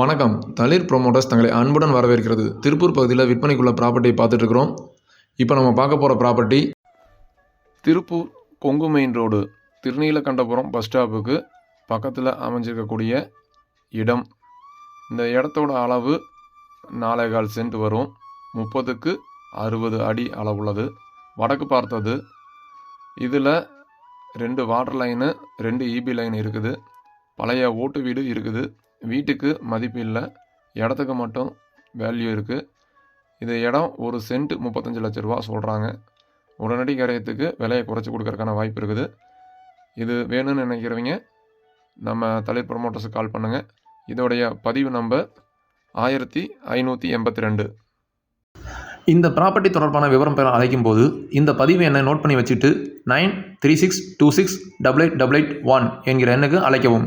வணக்கம். தளிர் ப்ரொமோட்டர்ஸ் தங்களை அன்புடன் வரவேற்கிறது. திருப்பூர் பகுதியில் விற்பனைக்குள்ள ப்ராப்பர்ட்டியை பார்த்துட்டு இருக்கிறோம் இப்போ நம்ம பார்க்க போகிற property Tiruppur Kongu main road Thiruneelakandapuram bus ஸ்டாப்புக்கு பக்கத்தில் அமைஞ்சிருக்கக்கூடிய இடம். இந்த இடத்தோட அளவு நாலேகால் சென்ட் வரும். முப்பதுக்கு அறுபது அடி அளவுள்ளது. வடக்கு பார்த்தது. இதில் ரெண்டு வாட்டர் லைனு ரெண்டு இபி லைன் இருக்குது. பழைய ஓட்டு வீடு இருக்குது. வீட்டுக்கு மதிப்பு இல்லை. இடத்துக்கு மட்டும் வேல்யூ இருக்குது இது இடம் ஒரு சென்ட் முப்பத்தஞ்சு லட்ச ரூபா சொல்கிறாங்க உடனடி கரையத்துக்கு விலையை குறைச்சி கொடுக்கறதுக்கான வாய்ப்பு இருக்குது. இது வேணும்னு நினைக்கிறவங்க நம்ம தலைவர் ப்ரொமோட்டர்ஸுக்கு கால் பண்ணுங்கள் இதோடைய பதிவு நம்பர் ஆயிரத்தி ஐநூற்றி எண்பத்தி ரெண்டு. இந்த ப்ராப்பர்ட்டி தொடர்பான விவரம் பெற அழைக்கும் போது இந்த பதிவு எண்ணை நோட் பண்ணி வச்சுட்டு nine three six two six double eight double eight one என்கிற எண்ணுக்கு அழைக்கவும்.